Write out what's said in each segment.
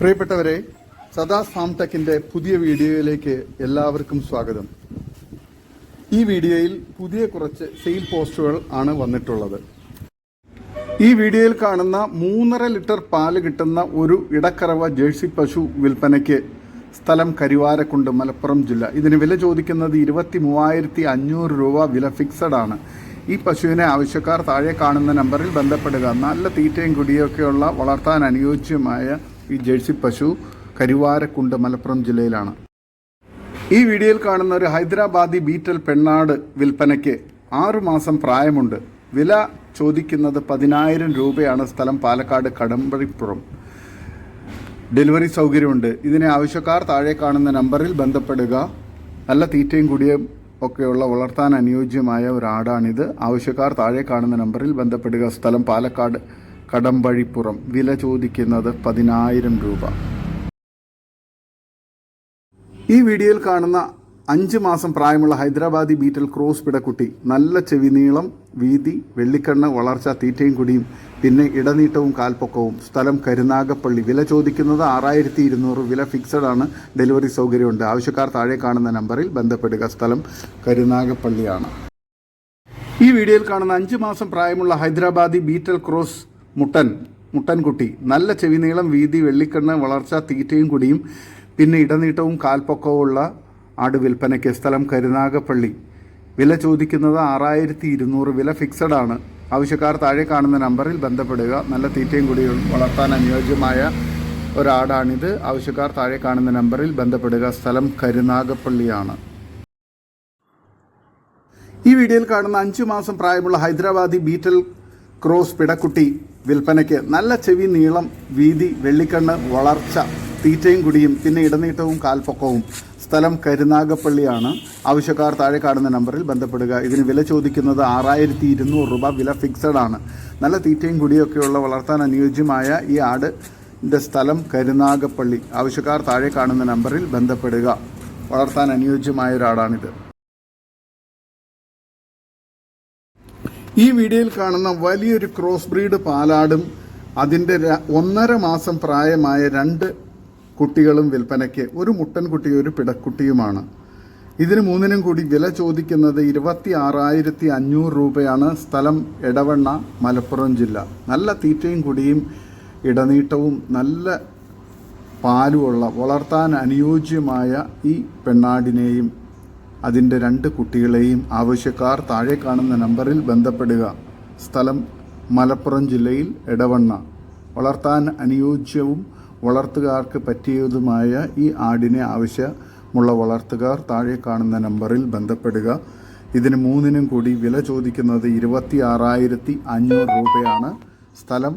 പ്രിയപ്പെട്ടവരെ സദാ ഫാം ടെക്കിന്റെ പുതിയ വീഡിയോയിലേക്ക് എല്ലാവർക്കും സ്വാഗതം. ഈ വീഡിയോയിൽ പുതിയ കുറച്ച് സെയിൽ പോസ്റ്റുകൾ ആണ് വന്നിട്ടുള്ളത്. ഈ വീഡിയോയിൽ കാണുന്ന മൂന്നര ലിറ്റർ പാൽ കിട്ടുന്ന ഒരു ഇടക്കറവ ജേഴ്സി പശു വിൽപ്പനയ്ക്ക് സ്ഥലം കരുവാരക്കുണ്ട് മലപ്പുറം ജില്ല. ഇതിന് വില ചോദിക്കുന്നത് ഇരുപത്തി മൂവായിരത്തി അഞ്ഞൂറ് രൂപ വില ഫിക്സഡ് ആണ്. ഈ പശുവിനെ ആവശ്യക്കാർ താഴെ കാണുന്ന നമ്പറിൽ ബന്ധപ്പെടുക. നല്ല തീറ്റയും കുടിയൊക്കെയുള്ള വളർത്താൻ അനുയോജ്യമായ ഈ ജേഴ്സി പശു കരുവാരക്കുണ്ട് മലപ്പുറം ജില്ലയിലാണ്. ഈ വീഡിയോയിൽ കാണുന്ന ഒരു ഹൈദരാബാദി ബീറ്റൽ പെണ്ണാട് വിൽപ്പനയ്ക്ക് ആറുമാസം പ്രായമുണ്ട്. വില ചോദിക്കുന്നത് പതിനായിരം രൂപയാണ് സ്ഥലം പാലക്കാട് കടമ്പഴിപ്പുറം ഡെലിവറി സൗകര്യമുണ്ട്. ഇതിനെ ആവശ്യക്കാർ താഴെ കാണുന്ന നമ്പറിൽ ബന്ധപ്പെടുക. നല്ല തീറ്റയും കുടിയും ഒക്കെയുള്ള വളർത്താൻ അനുയോജ്യമായ ഒരു ആടാണിത് ആവശ്യക്കാർ താഴെ കാണുന്ന നമ്പറിൽ ബന്ധപ്പെടുക. സ്ഥലം പാലക്കാട് കടമ്പഴിപ്പുറം. വില ചോദിക്കുന്നത് പതിനായിരം രൂപ. ഈ വീഡിയോയിൽ കാണുന്ന അഞ്ച് മാസം പ്രായമുള്ള ഹൈദരാബാദി ബീറ്റൽ ക്രോസ് പിടക്കുട്ടി. നല്ല ചെവി നീളം വീതി വെള്ളിക്കണ്ണ് വളർച്ച തീറ്റയും കുടിയും പിന്നെ ഇടനീട്ടവും കാൽപ്പൊക്കവും സ്ഥലം കരുനാഗപ്പള്ളി. വില ചോദിക്കുന്നത് ആറായിരത്തി ഇരുന്നൂറ് വില ഫിക്സഡ് ആണ്. ഡെലിവറി സൗകര്യമുണ്ട്. ആവശ്യക്കാർ താഴെ കാണുന്ന നമ്പറിൽ ബന്ധപ്പെടുക. സ്ഥലം കരുനാഗപ്പള്ളിയാണ്. ഈ വീഡിയോയിൽ കാണുന്ന അഞ്ച് മാസം പ്രായമുള്ള ഹൈദരാബാദി ബീറ്റൽ ക്രോസ് മുട്ടൻ മുട്ടൻകുട്ടി. നല്ല ചെവി നീളം വീതി വെള്ളിക്കണ്ണ് വളർച്ച തീറ്റയും കുടിയും പിന്നെ ഇടനീട്ടവും കാൽപ്പൊക്കവും ഉള്ള ആട് വിൽപ്പനയ്ക്ക് സ്ഥലം കരുനാഗപ്പള്ളി. വില ചോദിക്കുന്നത് ആറായിരത്തി ഇരുന്നൂറ് വില ഫിക്സഡ് ആണ്. ആവശ്യക്കാർ താഴെ കാണുന്ന നമ്പറിൽ ബന്ധപ്പെടുക. നല്ല തീറ്റയും കൂടി വളർത്താൻ അനുയോജ്യമായ ഒരാടാണിത്. ആവശ്യക്കാർ താഴെ കാണുന്ന നമ്പറിൽ ബന്ധപ്പെടുക. സ്ഥലം കരുനാഗപ്പള്ളിയാണ്. ഈ വീഡിയോയിൽ കാണുന്ന അഞ്ചു മാസം പ്രായമുള്ള ഹൈദരാബാദി ബീറ്റൽ ക്രോസ് പിടക്കുട്ടി വിൽപ്പനയ്ക്ക് നല്ല ചെവി നീളം വീതി വെള്ളിക്കണ്ണ് വളർച്ച തീറ്റയും കുടിയും പിന്നെ ഇടനീട്ടവും കാൽപ്പൊക്കവും. സ്ഥലം കരുനാഗപ്പള്ളിയാണ്. ആവശ്യക്കാർ താഴെ കാണുന്ന നമ്പറിൽ ബന്ധപ്പെടുക. ഇതിന് വില ചോദിക്കുന്നത് ആറായിരത്തി ഇരുന്നൂറ് രൂപ. വില ഫിക്സഡ് ആണ്. നല്ല തീറ്റയും കുടിയൊക്കെയുള്ള വളർത്താൻ അനുയോജ്യമായ ഈ ആടിന്റെ സ്ഥലം കരുനാഗപ്പള്ളി. ആവശ്യക്കാർ താഴെ കാണുന്ന നമ്പറിൽ ബന്ധപ്പെടുക. വളർത്താൻ അനുയോജ്യമായ ഒരാടാണിത്. ഈ വീഡിയോയിൽ കാണുന്ന വലിയൊരു ക്രോസ് ബ്രീഡ് പാലാടും അതിന്റെ ഒന്നര മാസം പ്രായമായ രണ്ട് കുട്ടികളും വിൽപ്പനയ്ക്ക് ഒരു മുട്ടൻകുട്ടി ഒരു പിടക്കുട്ടിയുമാണ്. ഇതിന് മൂന്നിനും കൂടി വില ചോദിക്കുന്നത് ഇരുപത്തി ആറായിരത്തി അഞ്ഞൂറ് രൂപയാണ്. സ്ഥലം എടവണ്ണ മലപ്പുറം ജില്ല. നല്ല തീറ്റയും കുടിയും ഇടനീട്ടവും നല്ല പാലുമുള്ള വളർത്താൻ അനുയോജ്യമായ ഈ പെണ്ണാടിനെയും അതിന്റെ രണ്ട് കുട്ടികളെയും ആവശ്യക്കാർ താഴെ കാണുന്ന നമ്പറിൽ ബന്ധപ്പെടുക. സ്ഥലം മലപ്പുറം ജില്ലയിൽ എടവണ്ണ. വളർത്താൻ അനുയോജ്യവും വളർത്തുകാർക്ക് പറ്റിയതുമായ ഈ ആടിനെ ആവശ്യമുള്ള വളർത്തുകാർ താഴെ കാണുന്ന നമ്പറിൽ ബന്ധപ്പെടുക. ഇതിന് മൂന്നിനും കൂടി വില ചോദിക്കുന്നത് ഇരുപത്തി ആറായിരത്തി അഞ്ഞൂറ് രൂപയാണ്. സ്ഥലം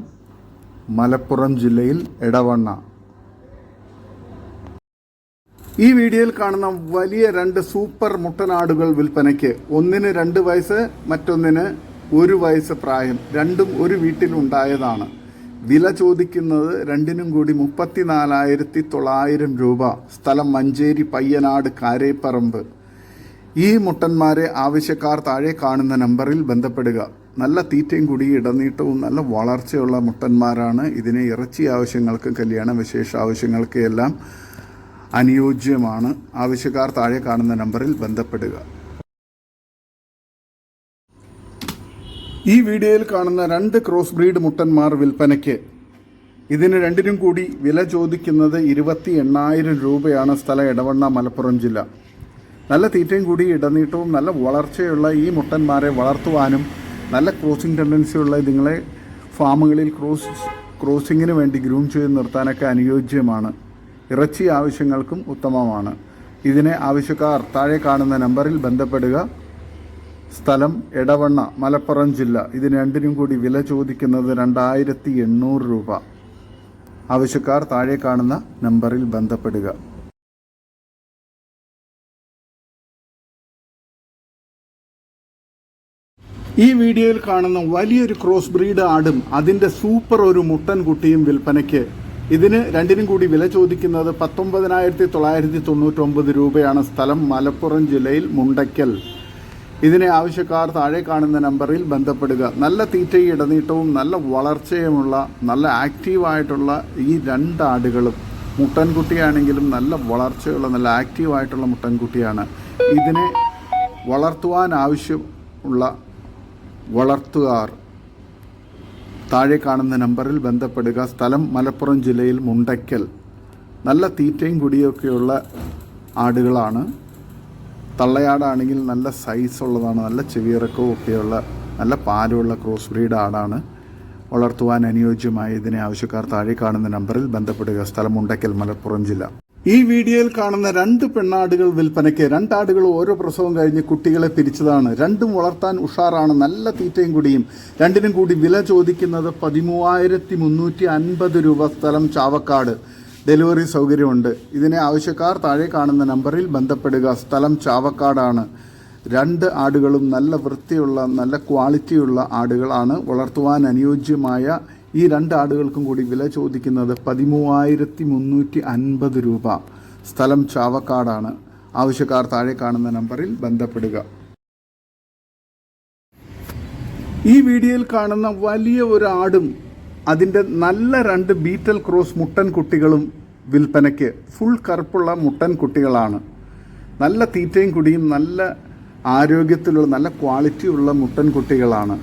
മലപ്പുറം ജില്ലയിൽ എടവണ്ണ. ഈ വീഡിയോയിൽ കാണുന്ന വലിയ രണ്ട് സൂപ്പർ മുട്ടനാടുകൾ വിൽപ്പനയ്ക്ക് ഒന്നിന് രണ്ട് വയസ്സ് മറ്റൊന്നിന് ഒരു വയസ്സ് പ്രായം. രണ്ടും ഒരു വീട്ടിലുണ്ടായതാണ്. വില ചോദിക്കുന്നത് രണ്ടിനും കൂടി മുപ്പത്തിനാലായിരത്തി തൊള്ളായിരം രൂപ. സ്ഥലം മഞ്ചേരി പയ്യനാട് കാരേപ്പറമ്പ്. ഈ മുട്ടന്മാരെ ആവശ്യക്കാർ താഴെ കാണുന്ന നമ്പറിൽ ബന്ധപ്പെടുക. നല്ല തീറ്റയും കൂടി ഇടനീട്ടവും നല്ല വളർച്ചയുള്ള മുട്ടന്മാരാണ്. ഇതിനെ ഇറച്ചി ആവശ്യങ്ങൾക്ക് കല്യാണ വിശേഷ ആവശ്യങ്ങൾക്ക് എല്ലാം അനുയോജ്യമാണ്. ആവശ്യക്കാർ താഴെ കാണുന്ന നമ്പറിൽ ബന്ധപ്പെടുക. ഈ വീഡിയോയിൽ കാണുന്ന രണ്ട് ക്രോസ് ബ്രീഡ് മുട്ടന്മാർ വിൽപ്പനയ്ക്ക് ഇതിന് രണ്ടിനും കൂടി വില ചോദിക്കുന്നത് ഇരുപത്തി എണ്ണായിരം രൂപയാണ് സ്ഥലം ഇടവണ്ണ മലപ്പുറം ജില്ല. നല്ല തീറ്റയും കൂടി ഇടനീട്ടവും നല്ല വളർച്ചയുള്ള ഈ മുട്ടന്മാരെ വളർത്തുവാനും നല്ല ക്രോസിംഗ് ടെൻഡൻസിയുള്ള ഇതുങ്ങളെ ഫാമുകളിൽ ക്രോസ് ക്രോസിങ്ങിന് വേണ്ടി ഗ്രൂം ചെയ്ത് നിർത്താനൊക്കെ അനുയോജ്യമാണ്. ഇറച്ചി ആവശ്യങ്ങൾക്കും ഉത്തമമാണ്. ഇതിനെ ആവശ്യക്കാർ താഴെ കാണുന്ന നമ്പറിൽ ബന്ധപ്പെടുക. സ്ഥലം എടവണ്ണ മലപ്പുറം ജില്ല. ഇതിന് രണ്ടിനും കൂടി വില ചോദിക്കുന്നത് രണ്ടായിരത്തി എണ്ണൂറ് രൂപ. ആവശ്യക്കാർ താഴെ കാണുന്ന നമ്പറിൽ ബന്ധപ്പെടുക. ഈ വീഡിയോയിൽ കാണുന്ന വലിയൊരു ക്രോസ് ബ്രീഡ് ആടും അതിന്റെ സൂപ്പർ ഒരു മുട്ടൻ കുട്ടിയും വിൽപ്പനയ്ക്ക്. ഇതിന് രണ്ടിനും കൂടി വില ചോദിക്കുന്നത് പത്തൊമ്പതിനായിരത്തി തൊള്ളായിരത്തി തൊണ്ണൂറ്റൊമ്പത് രൂപയാണ് സ്ഥലം മലപ്പുറം ജില്ലയിൽ മുണ്ടയ്ക്കൽ. ഇതിനെ ആവശ്യക്കാർ താഴെ കാണുന്ന നമ്പറിൽ ബന്ധപ്പെടുക. നല്ല തീറ്റയും ഇടനീട്ടവും നല്ല വളർച്ചയുമുള്ള നല്ല ആക്റ്റീവായിട്ടുള്ള ഈ രണ്ട് ആടുകളും. മുട്ടൻകുട്ടിയാണെങ്കിലും നല്ല വളർച്ചയുള്ള നല്ല ആക്റ്റീവായിട്ടുള്ള മുട്ടൻകുട്ടിയാണ്. ഇതിനെ വളർത്തുവാൻ ആവശ്യമുള്ള വളർത്തുകാർ താഴെ കാണുന്ന നമ്പറിൽ ബന്ധപ്പെടുക. സ്ഥലം മലപ്പുറം ജില്ലയിൽ മുണ്ടയ്ക്കൽ. നല്ല തീറ്റയും കുടിയൊക്കെയുള്ള ആടുകളാണ് തള്ളയാടാണെങ്കിൽ നല്ല സൈസ് ഉള്ളതാണ് നല്ല ചെവിയിറക്കവും ഒക്കെയുള്ള നല്ല പാലുള്ള ക്രോസ് ബ്രീഡ് ആടാണ്. വളർത്തുവാൻ അനുയോജ്യമായ ഇതിനെ ആവശ്യക്കാർ താഴെ കാണുന്ന നമ്പറിൽ ബന്ധപ്പെടുക. സ്ഥലം മുണ്ടയ്ക്കൽ മലപ്പുറം ജില്ല. ഈ വീഡിയോയിൽ കാണുന്ന രണ്ട് പെണ്ണാടുകൾ വിൽപ്പനയ്ക്ക് രണ്ടാടുകൾ ഓരോ പ്രസവം കഴിഞ്ഞ് കുട്ടികളെ പിരിച്ചതാണ്. രണ്ടും വളർത്താൻ ഉഷാറാണ് നല്ല തീറ്റയും കൂടിയും. രണ്ടിനും കൂടി വില ചോദിക്കുന്നത് പതിമൂവായിരത്തി രൂപ സ്ഥലം ചാവക്കാട്. ഡെലിവറി സൗകര്യമുണ്ട്. ഇതിനെ ആവശ്യക്കാർ താഴെ കാണുന്ന നമ്പറിൽ ബന്ധപ്പെടുക. സ്ഥലം ചാവക്കാടാണ്. രണ്ട് ആടുകളും നല്ല വൃത്തിയുള്ള നല്ല ക്വാളിറ്റിയുള്ള ആടുകളാണ് വളർത്തുവാൻ അനുയോജ്യമായ ഈ രണ്ട് ആടുകൾക്കും കൂടി വില ചോദിക്കുന്നത് പതിമൂവായിരത്തി മുന്നൂറ്റി അൻപത് രൂപ. സ്ഥലം ചാവക്കാടാണ്. ആവശ്യക്കാർ താഴെ കാണുന്ന നമ്പറിൽ ബന്ധപ്പെടുക. ഈ വീഡിയോയിൽ കാണുന്ന വലിയ ഒരു ആടും അതിന്റെ നല്ല രണ്ട് ബീറ്റൽ ക്രോസ് മുട്ടൻ കുട്ടികളും വിൽപ്പനയ്ക്ക് ഫുൾ കറുപ്പുള്ള മുട്ടൻ കുട്ടികളാണ്. നല്ല തീറ്റയും കുടിയും നല്ല ആരോഗ്യത്തിലുള്ള നല്ല ക്വാളിറ്റി ഉള്ള മുട്ടൻ കുട്ടികളാണ്.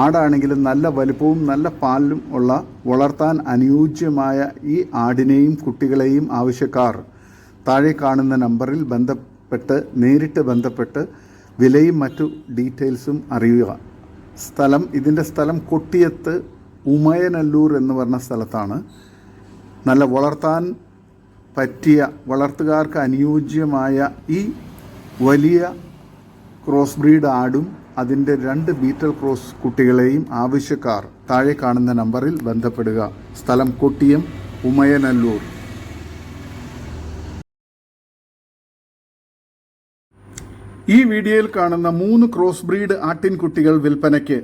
ആടാണെങ്കിലും നല്ല വലുപ്പവും നല്ല പാലും ഉള്ള വളർത്താൻ അനുയോജ്യമായ ഈ ആടിനെയും കുട്ടികളെയും ആവശ്യക്കാർ താഴെ കാണുന്ന നമ്പറിൽ ബന്ധപ്പെട്ട് നേരിട്ട് ബന്ധപ്പെട്ട് വിലയും മറ്റു ഡീറ്റെയിൽസും അറിയുക. സ്ഥലം ഇതിന്റെ സ്ഥലം കൊട്ടിയത്ത് ഉമയനല്ലൂർ എന്ന് പറഞ്ഞ സ്ഥലത്താണ് നല്ല വളർത്താൻ പറ്റിയ വളർത്തുകാർക്ക് അനുയോജ്യമായ ഈ വലിയ ക്രോസ് ബ്രീഡ് ആടും അതിന്റെ രണ്ട് ബീറ്റൽ ക്രോസ് കുട്ടികളെയും ആവശ്യക്കാർ താഴെ കാണുന്ന നമ്പറിൽ ബന്ധപ്പെടുക. സ്ഥലം കൊട്ടിയം ഉമയനല്ലൂർ. ഈ വീഡിയോയിൽ കാണുന്ന മൂന്ന് ക്രോസ് ബ്രീഡ് ആട്ടിൻകുട്ടികൾ വിൽപ്പനയ്ക്ക്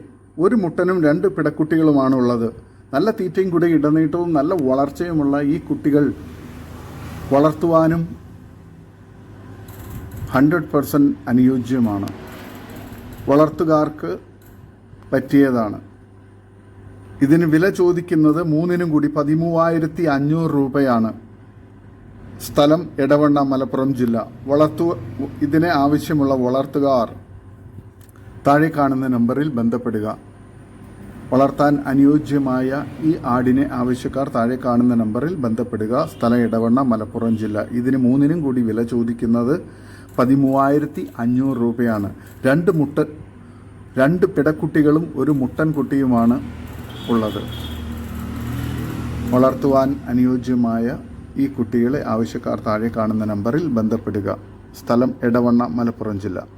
ഒരു മുട്ടനും രണ്ട് പിടക്കുട്ടികളുമാണ് ഉള്ളത് നല്ല തീറ്റയും കൂടി ഇടനീട്ടവും നല്ല വളർച്ചയുമുള്ള ഈ കുട്ടികൾ വളർത്തുവാനും ഹൺഡ്രഡ് പെർസെന്റ് അനുയോജ്യമാണ്. വളർത്തുകാർക്ക് പറ്റിയതാണ്. ഇതിന് വില ചോദിക്കുന്നത് മൂന്നിനും കൂടി പതിമൂവായിരത്തി അഞ്ഞൂറ് രൂപയാണ്. സ്ഥലം എടവണ്ണ മലപ്പുറം ജില്ല. വളർത്തു ഇതിനെ ആവശ്യമുള്ള വളർത്തുകാർ താഴെ കാണുന്ന നമ്പറിൽ ബന്ധപ്പെടുക. വളർത്താൻ അനുയോജ്യമായ ഈ ആടിനെ ആവശ്യക്കാർ താഴെ കാണുന്ന നമ്പറിൽ ബന്ധപ്പെടുക. സ്ഥലം ഇടവണ്ണ മലപ്പുറം ജില്ല. ഇതിന് മൂന്നിനും കൂടി വില ചോദിക്കുന്നത് പതിമൂവായിരത്തി അഞ്ഞൂറ് രൂപയാണ്. രണ്ട് മുട്ട രണ്ട് പിടക്കുട്ടികളും ഒരു മുട്ടൻ കുട്ടിയുമാണ് ഉള്ളത്. വളർത്തുവാൻ അനുയോജ്യമായ ഈ കുട്ടികളെ ആവശ്യക്കാർ താഴെ കാണുന്ന നമ്പറിൽ ബന്ധപ്പെടുക. സ്ഥലം എടവണ്ണ മലപ്പുറം ജില്ല.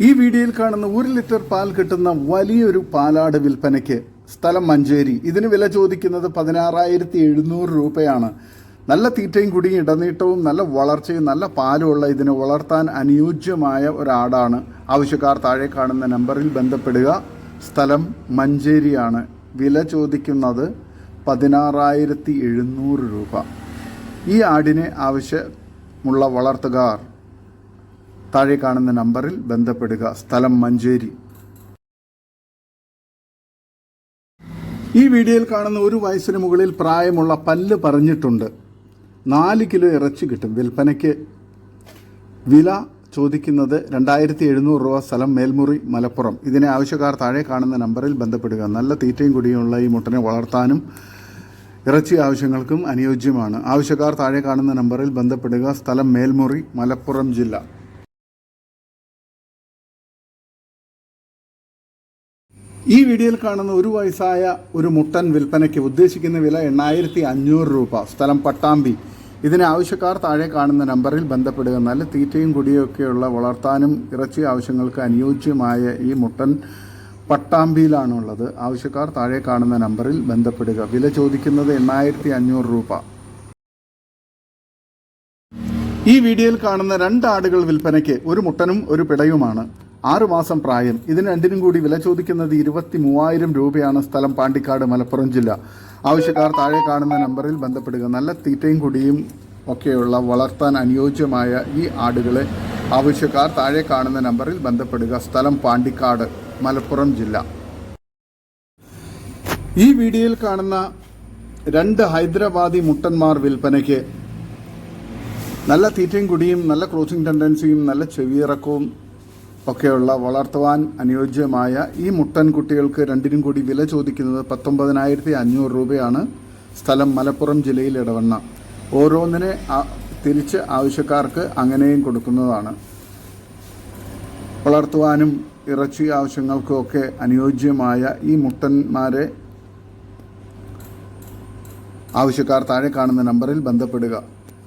ഈ വീഡിയോയിൽ കാണുന്ന ഒരു ലിറ്റർ പാൽ കിട്ടുന്ന വലിയൊരു പാലാട് വിൽപ്പനയ്ക്ക് സ്ഥലം മഞ്ചേരി. ഇതിന് വില ചോദിക്കുന്നത് പതിനാറായിരത്തി എഴുന്നൂറ് രൂപയാണ്. നല്ല തീറ്റയും കുടിയും ഇടനീട്ടവും നല്ല വളർച്ചയും നല്ല പാലുമുള്ള ഇതിനെ വളർത്താൻ അനുയോജ്യമായ ഒരാടാണ്. ആവശ്യക്കാർ താഴെ കാണുന്ന നമ്പറിൽ ബന്ധപ്പെടുക. സ്ഥലം മഞ്ചേരിയാണ്. വില ചോദിക്കുന്നത് പതിനാറായിരത്തി എഴുന്നൂറ് രൂപ. ഈ ആടിനെ ആവശ്യമുള്ള വളർത്തുകാർ താഴെ കാണുന്ന നമ്പറിൽ ബന്ധപ്പെടുക. സ്ഥലം മഞ്ചേരി. ഈ വീഡിയോയിൽ കാണുന്ന ഒരു വയസ്സിന് മുകളിൽ പ്രായമുള്ള പല്ല് പറഞ്ഞിട്ടുണ്ട്. നാല് കിലോ ഇറച്ചി കിട്ടും. വിൽപ്പനയ്ക്ക് വില ചോദിക്കുന്നത് രണ്ടായിരത്തി എഴുന്നൂറ് രൂപ സ്ഥലം മേൽമുറി മലപ്പുറം. ഇതിനെ ആവശ്യക്കാർ താഴെ കാണുന്ന നമ്പറിൽ ബന്ധപ്പെടുക. നല്ല തീറ്റയും കുടിയുമുള്ള ഈ മുട്ടനെ വളർത്താനും ഇറച്ചി ആവശ്യങ്ങൾക്കും അനുയോജ്യമാണ്. ആവശ്യക്കാർ താഴെ കാണുന്ന നമ്പറിൽ ബന്ധപ്പെടുക. സ്ഥലം മേൽമുറി മലപ്പുറം ജില്ല. ഈ വീഡിയോയിൽ കാണുന്ന ഒരു വയസ്സായ ഒരു മുട്ടൻ വിൽപ്പനയ്ക്ക് ഉദ്ദേശിക്കുന്ന വില എണ്ണായിരത്തി അഞ്ഞൂറ് രൂപ. സ്ഥലം പട്ടാമ്പി. ഇതിന് ആവശ്യക്കാർ താഴെ കാണുന്ന നമ്പറിൽ ബന്ധപ്പെടുക. നല്ല തീറ്റയും കുടിയൊക്കെയുള്ള വളർത്താനും ഇറച്ചി ആവശ്യങ്ങൾക്ക് അനുയോജ്യമായ ഈ മുട്ടൻ പട്ടാമ്പിയിലാണുള്ളത്. ആവശ്യക്കാർ താഴെ കാണുന്ന നമ്പറിൽ ബന്ധപ്പെടുക. വില ചോദിക്കുന്നത് എണ്ണായിരത്തി അഞ്ഞൂറ് രൂപ. ഈ വീഡിയോയിൽ കാണുന്ന രണ്ട് ആടുകൾ വിൽപ്പനയ്ക്ക് ഒരു മുട്ടനും ഒരു പിടയുമാണ്. ആറുമാസം പ്രായം. ഇതിന് രണ്ടിനും കൂടി വില ചോദിക്കുന്നത് ഇരുപത്തി മൂവായിരം രൂപയാണ് സ്ഥലം പാണ്ടിക്കാട് മലപ്പുറം ജില്ല. ആവശ്യക്കാർ താഴെ കാണുന്ന നമ്പറിൽ ബന്ധപ്പെടുക. നല്ല തീറ്റയും കുടിയും ഒക്കെയുള്ള വളർത്താൻ അനുയോജ്യമായ ഈ ആടുകളെ ആവശ്യക്കാർ താഴെ കാണുന്ന നമ്പറിൽ ബന്ധപ്പെടുക. സ്ഥലം പാണ്ടിക്കാട് മലപ്പുറം ജില്ല. ഈ വീഡിയോയിൽ കാണുന്ന രണ്ട് ഹൈദരാബാദി മുട്ടന്മാർ വിൽപ്പനയ്ക്ക് നല്ല തീറ്റയും കുടിയും നല്ല ക്രോസിംഗ് ടെൻഡൻസിയും നല്ല ചെവിയിറക്കവും ഒക്കെയുള്ള വളർത്തുവാൻ അനുയോജ്യമായ ഈ മുട്ടൻ കുട്ടികൾക്ക് രണ്ടിനും കൂടി വില ചോദിക്കുന്നത് പത്തൊമ്പതിനായിരത്തി അഞ്ഞൂറ് രൂപയാണ്. സ്ഥലം മലപ്പുറം ജില്ലയിൽ ഇടവണ്ണ ഓരോന്നിനെ തിരിച്ച് ആവശ്യക്കാർക്ക് അങ്ങനെയും കൊടുക്കുന്നതാണ്. വളർത്തുവാനും ഇറച്ചി ആവശ്യങ്ങൾക്കും ഒക്കെ അനുയോജ്യമായ ഈ മുട്ടന്മാരെ ആവശ്യക്കാർ താഴെ കാണുന്ന നമ്പറിൽ ബന്ധപ്പെടുക.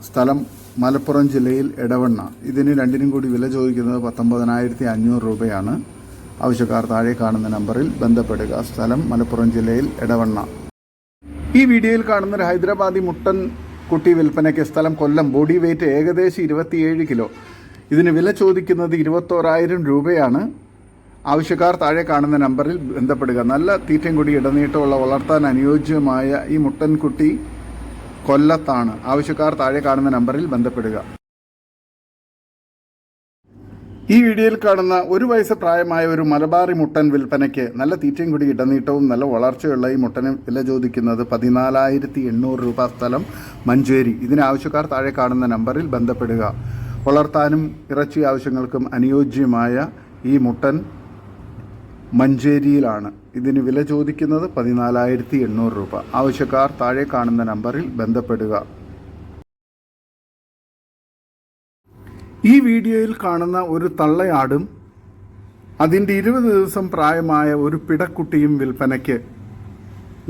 സ്ഥലം മലപ്പുറം ജില്ലയിൽ എടവണ്ണ. ഇതിന് രണ്ടിനും കൂടി വില ചോദിക്കുന്നത് പത്തൊമ്പതിനായിരത്തി അഞ്ഞൂറ് രൂപയാണ്. ആവശ്യക്കാർ താഴെ കാണുന്ന നമ്പറിൽ ബന്ധപ്പെടുക. സ്ഥലം മലപ്പുറം ജില്ലയിൽ എടവണ്ണ. ഈ വീഡിയോയിൽ കാണുന്ന ഒരു ഹൈദരാബാദി മുട്ടൻ കുട്ടി വിൽപ്പനയ്ക്ക് സ്ഥലം കൊല്ലം. ബോഡി വെയിറ്റ് ഏകദേശം ഇരുപത്തിയേഴ് കിലോ. ഇതിന് വില ചോദിക്കുന്നത് ഇരുപത്തോരായിരം രൂപയാണ്. ആവശ്യക്കാർ താഴെ കാണുന്ന നമ്പറിൽ ബന്ധപ്പെടുക. നല്ല തീറ്റയും കൂടി ഇടനീട്ടമുള്ള വളർത്താൻ അനുയോജ്യമായ ഈ മുട്ടൻ കുട്ടി കൊല്ലത്താണ്. ആവശ്യക്കാർ താഴെ കാണുന്ന നമ്പറിൽ ബന്ധപ്പെടുക. ഈ വീഡിയോയിൽ കാണുന്ന ഒരു വയസ്സ് പ്രായമായ ഒരു മലബാറി മുട്ടൻ വിൽപ്പനയ്ക്ക് നല്ല തീറ്റയും കൂടി ഇടനീട്ടവും നല്ല വളർച്ചയുള്ള ഈ മുട്ടന് വില ചോദിക്കുന്നത് പതിനാലായിരത്തി എണ്ണൂറ് രൂപ സ്ഥലം മഞ്ചേരി. ഇതിന് ആവശ്യക്കാർ താഴെ കാണുന്ന നമ്പറിൽ ബന്ധപ്പെടുക. വളർത്താനും ഇറച്ചി ആവശ്യങ്ങൾക്കും അനുയോജ്യമായ ഈ മുട്ടൻ മഞ്ചേരിയിലാണ്. ഇതിന് വില ചോദിക്കുന്നത് പതിനാലായിരത്തി എണ്ണൂറ് രൂപ. ആവശ്യക്കാർ താഴെ കാണുന്ന നമ്പറിൽ ബന്ധപ്പെടുക. ഈ വീഡിയോയിൽ കാണുന്ന ഒരു തള്ളയാടും അതിന്റെ ഇരുപത് ദിവസം പ്രായമായ ഒരു പിടക്കുട്ടിയും വിൽപ്പനയ്ക്ക്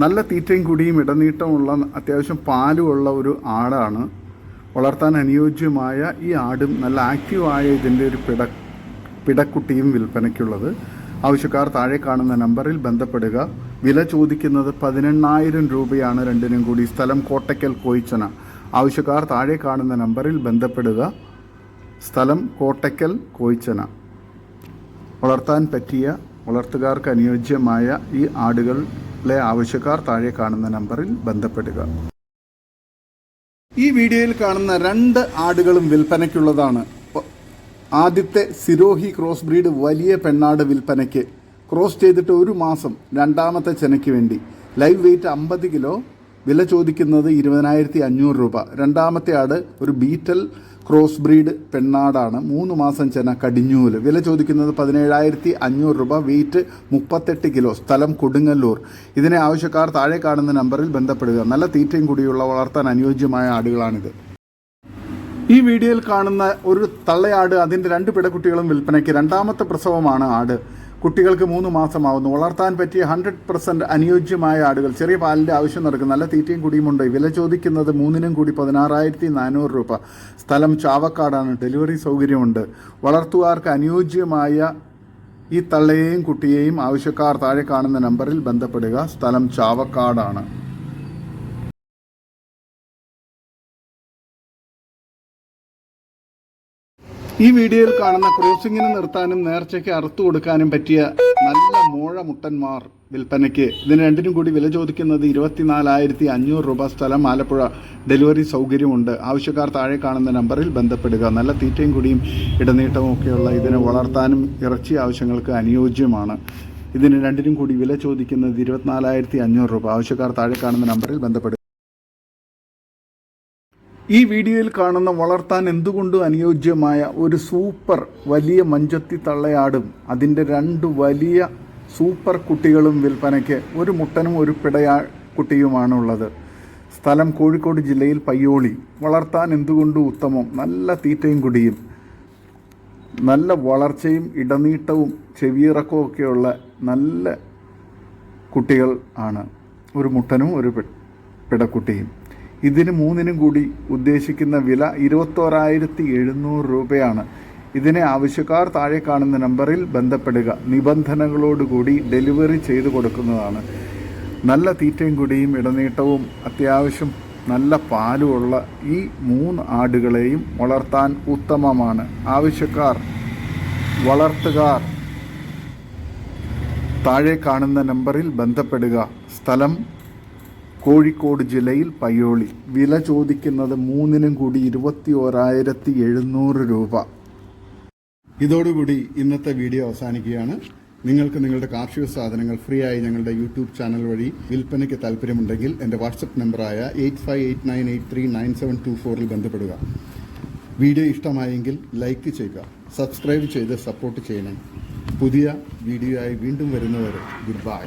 നല്ല തീറ്റയും കുടിയും ഇടനീട്ടമുള്ള അത്യാവശ്യം പാലുമുള്ള ഒരു ആടാണ്. വളർത്താൻ അനുയോജ്യമായ ഈ ആടും നല്ല ആക്റ്റീവായ ഇതിന്റെ ഒരു പിട പിടക്കുട്ടിയും വിൽപ്പനയ്ക്കുള്ളത്. ആവശ്യക്കാർ താഴെ കാണുന്ന നമ്പറിൽ ബന്ധപ്പെടുക. വില ചോദിക്കുന്നത് പതിനെണ്ണായിരം രൂപയാണ്. രണ്ടിനും കൂടി സ്ഥലം കോട്ടയ്ക്കൽ കോയിച്ചന. ആവശ്യക്കാർ താഴെ കാണുന്ന നമ്പറിൽ ബന്ധപ്പെടുക. സ്ഥലം കോട്ടയ്ക്കൽ കോയിച്ചന. വളർത്താൻ പറ്റിയ വളർത്തുകാർക്ക് അനുയോജ്യമായ ഈ ആടുകളിലെ ആവശ്യക്കാർ താഴെ കാണുന്ന നമ്പറിൽ ബന്ധപ്പെടുക. ഈ വീഡിയോയിൽ കാണുന്ന രണ്ട് ആടുകളും വിൽപ്പനയ്ക്കുള്ളതാണ്. ആദ്യത്തെ സിരോഹി ക്രോസ് ബ്രീഡ് വലിയ പെണ്ണാട് വിൽപ്പനയ്ക്ക്. ക്രോസ് ചെയ്തിട്ട് ഒരു മാസം രണ്ടാമത്തെ ചെനയ്ക്ക് വേണ്ടി. ലൈവ് വെയിറ്റ് അമ്പത് കിലോ. വില ചോദിക്കുന്നത് ഇരുപതിനായിരത്തി അഞ്ഞൂറ് രൂപ. രണ്ടാമത്തെ ആട് ഒരു ബീറ്റൽ ക്രോസ് ബ്രീഡ് പെണ്ണാടാണ്. മൂന്ന് മാസം ചെന കടിഞ്ഞൂൽ. വില ചോദിക്കുന്നത് പതിനേഴായിരത്തി അഞ്ഞൂറ് രൂപ. വെയിറ്റ് മുപ്പത്തെട്ട് കിലോ. സ്ഥലം കൊടുങ്ങല്ലൂർ. ഇതിനെ ആവശ്യക്കാർ താഴെ കാണുന്ന നമ്പറിൽ ബന്ധപ്പെടുക. നല്ല തീറ്റയും കൂടിയുള്ള വളർത്താൻ അനുയോജ്യമായ ആടുകളാണിത്. ഈ വീഡിയോയിൽ കാണുന്ന ഒരു തള്ളയാട് അതിന്റെ രണ്ട് പിടക്കുട്ടികളും വിൽപ്പനയ്ക്ക് രണ്ടാമത്തെ പ്രസവമാണ് ആട്. കുട്ടികൾക്ക് മൂന്ന് മാസമാവുന്നു. വളർത്താൻ പറ്റിയ ഹൺഡ്രഡ് പെർസെന്റ് അനുയോജ്യമായ ആടുകൾ. ചെറിയ പാലിന്റെ ആവശ്യം നടക്കും നല്ല തീറ്റയും കുടിയുമുണ്ട്. വില ചോദിക്കുന്നത് മൂന്നിനും കൂടി പതിനാറായിരത്തി നാനൂറ് രൂപ. സ്ഥലം ചാവക്കാടാണ്. ഡെലിവറി സൗകര്യമുണ്ട്. വളർത്തുകാർക്ക് അനുയോജ്യമായ ഈ തള്ളയെയും കുട്ടിയെയും ആവശ്യക്കാർ താഴെ കാണുന്ന നമ്പറിൽ ബന്ധപ്പെടുക. സ്ഥലം ചാവക്കാടാണ്. ഈ വീഡിയോയിൽ കാണുന്ന ക്രോസിങ്ങിന് നിർത്താനും നേർച്ചയ്ക്ക് അറുത്തു കൊടുക്കാനും പറ്റിയ നല്ല മോഴ മുട്ടന്മാർ വിൽപ്പനയ്ക്ക്. ഇതിന് രണ്ടിനും കൂടി വില ചോദിക്കുന്നത് ഇരുപത്തിനാലായിരത്തി അഞ്ഞൂറ് രൂപ സ്ഥലം ആലപ്പുഴ ഡെലിവറി സൗകര്യമുണ്ട്. ആവശ്യക്കാർ താഴെ കാണുന്ന നമ്പറിൽ ബന്ധപ്പെടുക. നല്ല തീറ്റയും കൂടിയും ഇടനീട്ടവും ഒക്കെയുള്ള ഇതിനെ വളർത്താനും ഇറച്ചി ആവശ്യങ്ങൾക്ക് അനുയോജ്യമാണ്. ഇതിന് രണ്ടിനും കൂടി വില ചോദിക്കുന്നത് ഇരുപത്തിനാലായിരത്തി അഞ്ഞൂറ് രൂപ. ആവശ്യക്കാർ താഴെ കാണുന്ന നമ്പറിൽ ബന്ധപ്പെടുക. ഈ വീഡിയോയിൽ കാണുന്ന വളർത്താൻ എന്തുകൊണ്ടും അനുയോജ്യമായ ഒരു സൂപ്പർ വലിയ മഞ്ചത്തി തള്ളയാടും അതിന്റെ രണ്ട് വലിയ സൂപ്പർ കുട്ടികളും വിൽപ്പനയ്ക്ക് ഒരു മുട്ടനും ഒരു പിടയാ കുട്ടിയുമാണ് ഉള്ളത് സ്ഥലം കോഴിക്കോട് ജില്ലയിൽ പയ്യോളി. വളർത്താൻ എന്തുകൊണ്ടും ഉത്തമം? നല്ല തീറ്റയും കുടിയും. നല്ല വളർച്ചയും ഇടനീട്ടവും ചെവിയിറക്കവും നല്ല കുട്ടികൾ ആണ്. ഒരു മുട്ടനും ഒരു പിടക്കുട്ടിയും. ഇതിന് മൂന്നിനും കൂടി ഉദ്ദേശിക്കുന്ന വില ഇരുപത്തോരായിരത്തി എഴുന്നൂറ് രൂപയാണ്. ഇതിനെ ആവശ്യക്കാർ താഴെ കാണുന്ന നമ്പറിൽ ബന്ധപ്പെടുക. നിബന്ധനകളോടുകൂടി ഡെലിവറി ചെയ്തു കൊടുക്കുന്നതാണ്. നല്ല തീറ്റയും കുടിയും ഇടനീട്ടവും അത്യാവശ്യം നല്ല പാലുമുള്ള ഈ മൂന്ന് ആടുകളെയും വളർത്താൻ ഉത്തമമാണ്. ആവശ്യക്കാർ വളർത്തുകാർ താഴെ കാണുന്ന നമ്പറിൽ ബന്ധപ്പെടുക. സ്ഥലം കോഴിക്കോട് ജില്ലയിൽ പയ്യോളി വില ചോദിക്കുന്നത് മൂന്നിനും കൂടി ഇരുപത്തി ഓരായിരത്തി എഴുന്നൂറ് രൂപ. ഇതോടുകൂടി ഇന്നത്തെ വീഡിയോ അവസാനിക്കുകയാണ്. നിങ്ങൾക്ക് നിങ്ങളുടെ കാർഷിക സാധനങ്ങൾ ഫ്രീ ആയി ഞങ്ങളുടെ യൂട്യൂബ് ചാനൽ വഴി വിൽപ്പനയ്ക്ക് താല്പര്യമുണ്ടെങ്കിൽ എന്റെ വാട്സപ്പ് നമ്പറായ eight five eight nine eight three nine seven two ഫോറിൽ ബന്ധപ്പെടുക. വീഡിയോ ഇഷ്ടമായെങ്കിൽ ലൈക്ക് ചെയ്യുക സബ്സ്ക്രൈബ് ചെയ്ത് സപ്പോർട്ട് ചെയ്യണം. പുതിയ വീഡിയോ ആയി വീണ്ടും വരുന്നവരെ ഗുഡ് ബൈ.